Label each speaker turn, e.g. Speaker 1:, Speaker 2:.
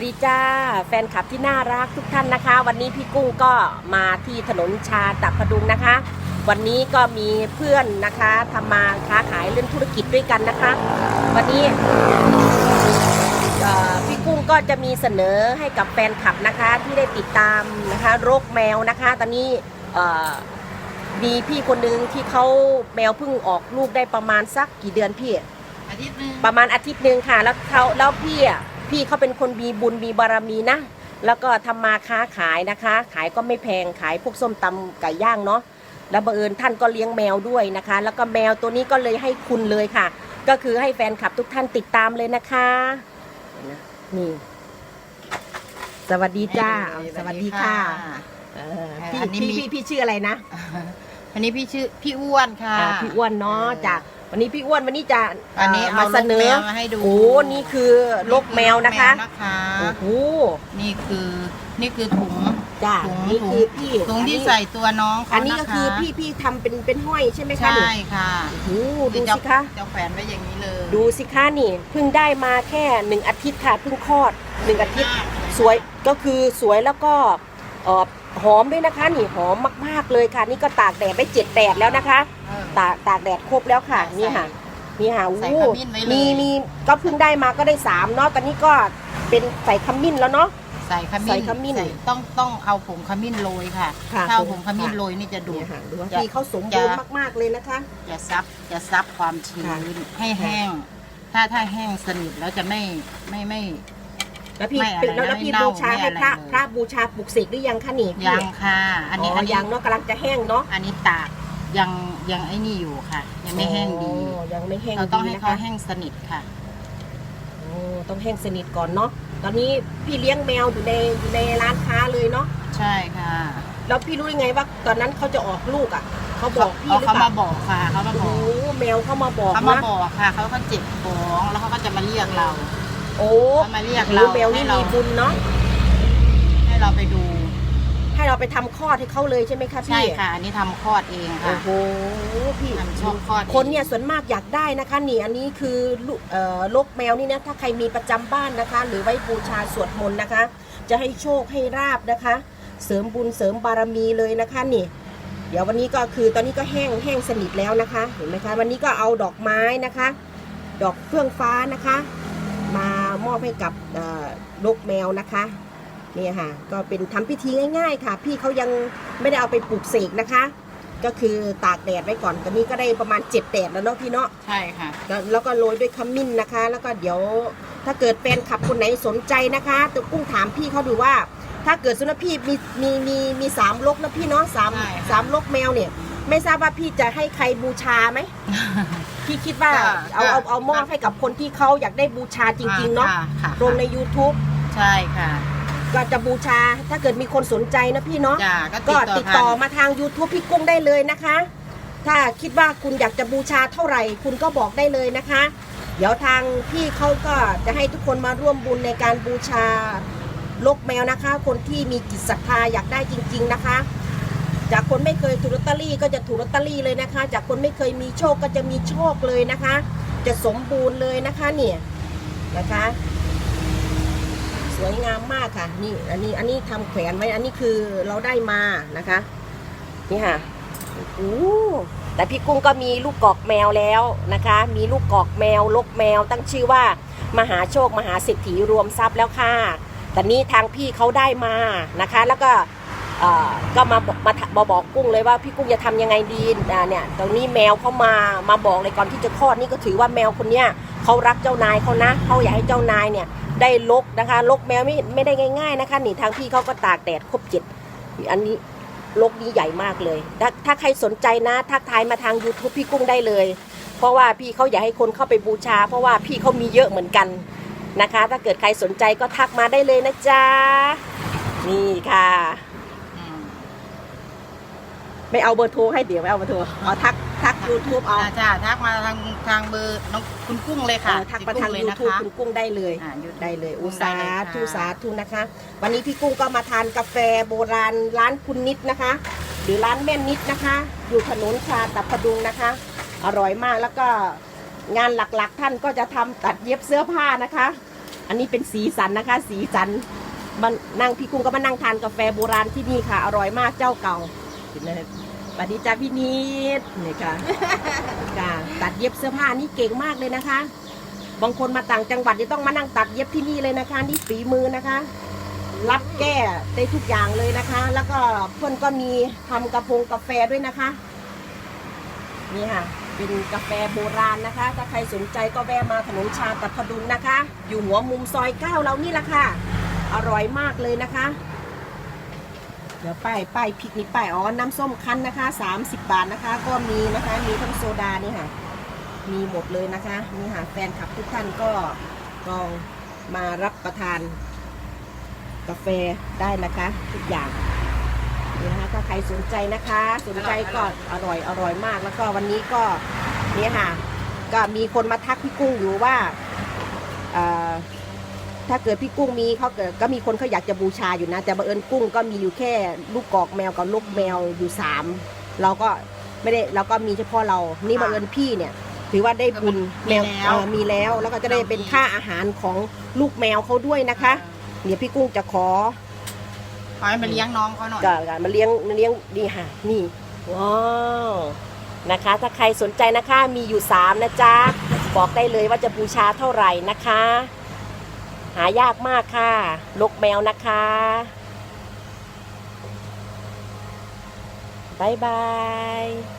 Speaker 1: วัสดีจ้าแฟนคลับที่น่ารักทุกท่านนะคะ วันนี้พี่กุ้งก็มาที่ถนนชาตักพดุงนะคะ วันนี้ก็มีเพื่อนนะคะทำมาค้าขายเรื่องธุรกิจด้วยกันนะคะ วันนี้เอ่อพี่กุ้งก็จะมีเสนอให้กับแฟนคลับนะคะที่ได้ติดตามนะคะโรคแมวนะคะ ตอนนี้เอ่อมีพี่คนหนึ่งที่เขาแมวเพิ่งออกลูกได้ประมาณสักกี่เดือนพี่
Speaker 2: อาทิตย์หนึง
Speaker 1: ประมาณอาทิตย์หนึ่งค่ะ แล้วเขาแล้วพี่อะ พี่เขาเป็นคนมีบุญมีบารมีนะ แล้วก็ทำมาค้าขายนะคะ ขายก็ไม่แพงขายพวกส้มตำไก่ย่างเนาะแล้วบังเอิญท่านก็เลี้ยงแมวด้วยนะคะ แล้วก็แมวตัวนี้ก็เลยให้คุณเลยค่ะ ก็คือให้แฟนคลับทุกท่านติดตามเลยนะคะนี่สวัสดีจ้าสวัสดีค่ะเออพี่
Speaker 2: อันนี้
Speaker 1: พี่
Speaker 2: มี
Speaker 1: พี่พี่ชื่ออะไรนะ
Speaker 2: อันนี้พี่ชื่อพี่อ้วนค่ะ
Speaker 1: อ่าพี่อ้วนเนาะจาก วันนี้พี่อ้วนวันนี้จะ
Speaker 2: อันนี้
Speaker 1: เอ่อ
Speaker 2: เอา
Speaker 1: มาเสน
Speaker 2: ลูกแม
Speaker 1: อ
Speaker 2: วมาให้ดู
Speaker 1: โอ้นี่คือลกแมวนะคะ
Speaker 2: ลูกแมวนะคะ
Speaker 1: โอ้โห
Speaker 2: นี่คือนี่คือถุง
Speaker 1: จ้า
Speaker 2: ถุง
Speaker 1: นี่คือพี่
Speaker 2: ถุงที่
Speaker 1: อันนี้
Speaker 2: ใส่ตัวน้องเขา
Speaker 1: อันนี้ก็ะะคือพี่พี่ทำเป็นเป็นห้อยใช่ไหมคะ
Speaker 2: ใช่
Speaker 1: นี่
Speaker 2: ค่ะ
Speaker 1: โอ้โหดู
Speaker 2: จะ
Speaker 1: สิคะ
Speaker 2: จะแขวนไว้อย่างนี้เลย
Speaker 1: ดูสิคะนี่เพิ่งได้มาแค่หนึ่งอาทิตย์ค่ะเพิ่งคลอดหนึ่งอาทิตย์สวยก็คือสวยแล้วก็เอ่อหอมด้วยนะคะ นี่หอมมาก ๆเลยค่ะ นี่ก็ตากแดดไปเจ็ดแดดแล้วนะคะ
Speaker 2: เออ
Speaker 1: ตากตากแดดครบแล้วค่ะ
Speaker 2: ใส่
Speaker 1: นี่ค่ะ นี่ค่ะ
Speaker 2: ใส่
Speaker 1: อู้
Speaker 2: ขมิ้นไว้เลย
Speaker 1: มีมีก็เพิ่งได้มาก็ได้สามเนาะตอนนี้ก็เป็นใส่ขมิ้นแล้วเนาะ
Speaker 2: ใส่ขมิ้น
Speaker 1: ใส่ขมิ้น
Speaker 2: ใส่ต้องต้องเอาผงขมิ้นโรยค่ะ
Speaker 1: ค่ะ
Speaker 2: ถ้าเอาผง
Speaker 1: ผง
Speaker 2: ขมิ้น
Speaker 1: ค่ะ
Speaker 2: โรยนี่จะดู
Speaker 1: เนี่
Speaker 2: ด
Speaker 1: ยค่ะดูว่า
Speaker 2: จะ
Speaker 1: พี่เขาสมบูรณ์
Speaker 2: จะ
Speaker 1: มากๆเลยนะคะ
Speaker 2: จะซับจะซับความชื้
Speaker 1: ค่ะ
Speaker 2: นให้แห้ง ถ้าถ้าแห้งสนิทแล้วจะไม่ไม่ไม่
Speaker 1: แล้วพี่
Speaker 2: ไม่อะไร
Speaker 1: แล้วแล้ว
Speaker 2: ไม่
Speaker 1: พี่
Speaker 2: เน่า
Speaker 1: บูชา
Speaker 2: ไม่
Speaker 1: ให้
Speaker 2: อะไร
Speaker 1: พระ
Speaker 2: เลย
Speaker 1: พระบูชาปลุกเสกหรือยังคะนี่พี่
Speaker 2: ยังค่ะ อันนี้
Speaker 1: อ๋
Speaker 2: อั
Speaker 1: อน
Speaker 2: นี้
Speaker 1: ยังเนาะกำลังจะแห้งเนาะ
Speaker 2: อันนี้ตากยังยังไอ้นี่อยู่ค่ะ ยังไม่แห้งดี
Speaker 1: อ๋อยังไม่แห้ง
Speaker 2: เราต้องให้
Speaker 1: ดีนะ
Speaker 2: เขา
Speaker 1: คะ
Speaker 2: แห้งสนิทค่ะ
Speaker 1: โอ้ต้องแห้งสนิทก่อนเนาะตอนนี้พี่เลี้ยงแมวอยู่ในอยู่ในร้านค้าเลยเนาะ
Speaker 2: ใช่ค่ะ
Speaker 1: แล้วพี่รู้ยังไงว่าตอนนั้นเขาจะออกลูกอะเขาบอกพี่
Speaker 2: เอา
Speaker 1: หรือ
Speaker 2: เขา
Speaker 1: เป
Speaker 2: มา
Speaker 1: ล่า
Speaker 2: บอกค่ะเขามาบ
Speaker 1: โอ้
Speaker 2: อก
Speaker 1: โหแมวเขามาบอก
Speaker 2: เขามา
Speaker 1: นะ
Speaker 2: บอกค่ะเขาก็เจ็บท้องแล้วเขาก็จะมาเรียกเรา
Speaker 1: โอ้
Speaker 2: เขามาเรียก
Speaker 1: หรื
Speaker 2: เรา
Speaker 1: อแมวนี่
Speaker 2: ให้เรา
Speaker 1: มีบุญเนาะ
Speaker 2: ให้เราไปดู
Speaker 1: ให้เราไปทำคลอดให้เขาเลยใช่ไหมคะพี่
Speaker 2: ใช่ค่ะ อันนี้ทำคลอดเองค่ะ
Speaker 1: โอ้โหพี่
Speaker 2: ทำช่องคลอดเอง
Speaker 1: คนเนี่ยส่วนมากอยากได้นะคะนี่อันนี้คือลูกเอ่อลกแมวนี่นะถ้าใครมีประจำบ้านนะคะ หรือไว้บูชาสวดมนต์นะคะ จะให้โชคให้ราบนะคะ เสริมบุญเสริมบารมีเลยนะคะนี่ เดี๋ยววันนี้ก็คือตอนนี้ก็แห้งแห้งสนิทแล้วนะคะ เห็นไหมคะ วันนี้ก็เอาดอกไม้นะคะ ดอกเฟื่องฟ้านะคะ มา มอบให้กับเอ่อลกแมวนะคะนี่ค่ะก็เป็นทำพิธีง่าย ๆ ค่ะ พี่เขายังไม่ได้เอาไปปลูกเสกนะคะ ก็คือตากแดดไว้ก่อนตอนนี้ก็ได้ประมาณเจ็ดแดดแล้วเนาะพี่เนาะ
Speaker 2: ใช่ค่ะ
Speaker 1: แล้วแล้วก็โรยด้วยขมิ้นนะคะ แล้วก็เดี๋ยวถ้าเกิดแฟนคลับคนไหนสนใจนะคะตัวกุ้งถามพี่เขาดูว่า ถ้าเกิดสมมติพี่มีมีมีมีสามลกนะพี่เนาะสาม
Speaker 2: ใช่ค่ะ
Speaker 1: สามลกแมวเนี่ย ไม่ทราบว่าพี่จะให้ใครบูชาไหม พี่คิดว่า
Speaker 2: ก็
Speaker 1: เอา
Speaker 2: ก็
Speaker 1: เอาเอามอบให้กับคนที่เขาอยากได้บูชาจริง ๆ เนาะ
Speaker 2: ค่ค่ะ
Speaker 1: ลงใน YouTube
Speaker 2: ใช่ค่ะ
Speaker 1: ก็จะบูชาถ้าเกิดมีคนสนใจนะพี่เนาะ
Speaker 2: จ้า
Speaker 1: ก็
Speaker 2: ก็
Speaker 1: ติ
Speaker 2: ติ
Speaker 1: ด
Speaker 2: ด
Speaker 1: ต่
Speaker 2: ต่
Speaker 1: อ
Speaker 2: อ
Speaker 1: มาทาง YouTube พี่กุ้งได้เลยนะคะ ถ้าคิดว่าคุณอยากจะบูชาเท่าไหร่ คุณก็บอกได้เลยนะคะ เดี๋ยวทางพี่เขาก็จะให้ทุกคนมาร่วมบุญในการบูชาลกแมวนะคะ คนที่มีจิตศรัทธาอยากได้จริง ๆนะคะ จากคนไม่เคยถูกลอตเตอรี่ก็จะถูกลอตเตอรี่เลยนะคะ จากคนไม่เคยมีโชคก็จะมีโชคเลยนะคะ จะสมบูรณ์เลยนะคะเนี่ยนะคะ สวยงามมากค่ะ นี่อันนี้อันนี้ทำแขวนไว้อันนี้คือเราได้มานะคะ นี่ค่ะโอ้แต่พี่กุ้งก็มีลูกกอกแมวแล้วนะคะ มีลูกกอกแมวลกแมว ตั้งชื่อว่ามหาโชคมหาเศรษฐีรวมทรัพย์แล้วค่ะแต่นี้ทางพี่เขาได้มานะคะ แล้วก็ ก็มามามาบอกกุ้งเลยว่าพี่กุ้งจะทำยังไงดีเนี่ยตรงนี้แมวเขามามาบอกเลยก่อนที่จะคลอดนี่ก็ถือว่าแมวคนเนี้ยเขารักเจ้านายเขานะเขาอยากให้เจ้านายเนี่ยได้ลกนะคะลกแมวไม่ไม่ได้ง่าย ๆนะคะนี่ทางพี่เขาก็ตากแดดครบเจ็ดอันนี้ลกนี้ใหญ่มากเลย ถ้าถ้าใครสนใจนะทักทายมาทาง YouTube พี่กุ้งได้เลย เพราะว่าพี่เขาอยากให้คนเข้าไปบูชา เพราะว่าพี่เขามีเยอะเหมือนกันนะคะ ถ้าเกิดใครสนใจก็ทักมาได้เลยนะจ๊ะนี่ค่ะ ไม่เอาเบอร์โทรให้เดี๋ยวไม่เอาเบอร์โทรเอาทักทัก YouTube เอา
Speaker 2: อ่าจ้าทักมาทางทางเบอร์น้องคุณกุ้งเลย
Speaker 1: เอ
Speaker 2: ค่ะ
Speaker 1: อทักมาทาง
Speaker 2: คุณกุ้เลยนะ
Speaker 1: YouTube
Speaker 2: คะ
Speaker 1: คุณกุ้งได้เลย
Speaker 2: อ่าอยู่
Speaker 1: ได้เลยอุ
Speaker 2: กุ้ง
Speaker 1: สา
Speaker 2: ได้เลย
Speaker 1: ธุ
Speaker 2: ค่ะ
Speaker 1: สาธุนะคะ วันนี้พี่กุ้งก็มาทานกาแฟโบราณร้านคุณนิดนะคะ หรือร้านแม่นิดนะคะ อยู่ถนนชาตับพดุงนะคะ อร่อยมากแล้วก็งานหลักๆท่านก็จะทำตัดเย็บเสื้อผ้านะคะ อันนี้เป็นสีสันนะคะ สีสันมันนั่งพี่กุ้งก็มานั่งทานกาแฟโบราณที่นี่ค่ะ อร่อยมากเจ้าเก่า เห็นไหมสวัสดีจ้าพี่นิดนี่ค่ะค่ะตัดเย็บเสื้อผ้านี่เก่งมากเลยนะคะ บางคนมาต่างจังหวัดจะต้องมานั่งตัดเย็บที่นี่เลยนะคะ นี่ฝีมือนะคะ รับแก้ได้ทุกอย่างเลยนะคะ แล้วก็เพื่อนก็มีทำกระพงกาแฟด้วยนะคะ นี่ค่ะ เป็นกาแฟโบราณนะคะ ถ้าใครสนใจก็แวะมาถนนชาตัดพดุงนะคะ อยู่หัวมุมซอยเก้าเรานี่แหละค่ะ อร่อยมากเลยนะคะ เดี๋ยวป้ายป้ายพริกนี่ป้ายอ๋อน้ำส้มคั้นนะคะ 30 บาทนะคะ ก็มีนะคะมีทั้งโซดานี่ค่ะ มีหมดเลยนะคะนี่ค่ะแฟนคลับทุกท่านก็ลองมารับประทาน กาแฟได้นะคะ ทุกอย่างนี่นะคะถ้าใครสนใจนะคะ สนใจก็อร่อยอร่อยมากแล้วก็วันนี้ก็เนี่ยค่ะ ก็มีคนมาทักพี่กุ้งอยู่ว่าเอ่อ ถ้าเกิดพี่กุ้งมีเขาเกิดก็มีคนเขาอยากจะบูชาอยู่นะ แต่บังเอิญกุ้งก็มีอยู่แค่ลูกกอกแมวกับลูกแมวอยู่สามเราก็ไม่ได้เราก็มีเฉพาะเรานี่บังเอิญพี่เนี่ย ถือว่าได้บุญแมวเอ่อมีแล้วแล้วก็จะได้เป็นค่าอาหารของลูกแมวเขาด้วยนะคะเดี๋ยวพี่กุ้งจะขอ
Speaker 2: ขอให้มาเลี้ยงน้องเขาหน่อย
Speaker 1: ก็มาเลี้ยงมาเลี้ยงดีค่ะนี่ว้าวนะคะ ถ้าใครสนใจนะคะมีอยู่สามนะจ๊ะบอกได้เลยว่าจะบูชาเท่าไหร่นะคะ หายากมากค่ะลกแมวนะคะบายบาย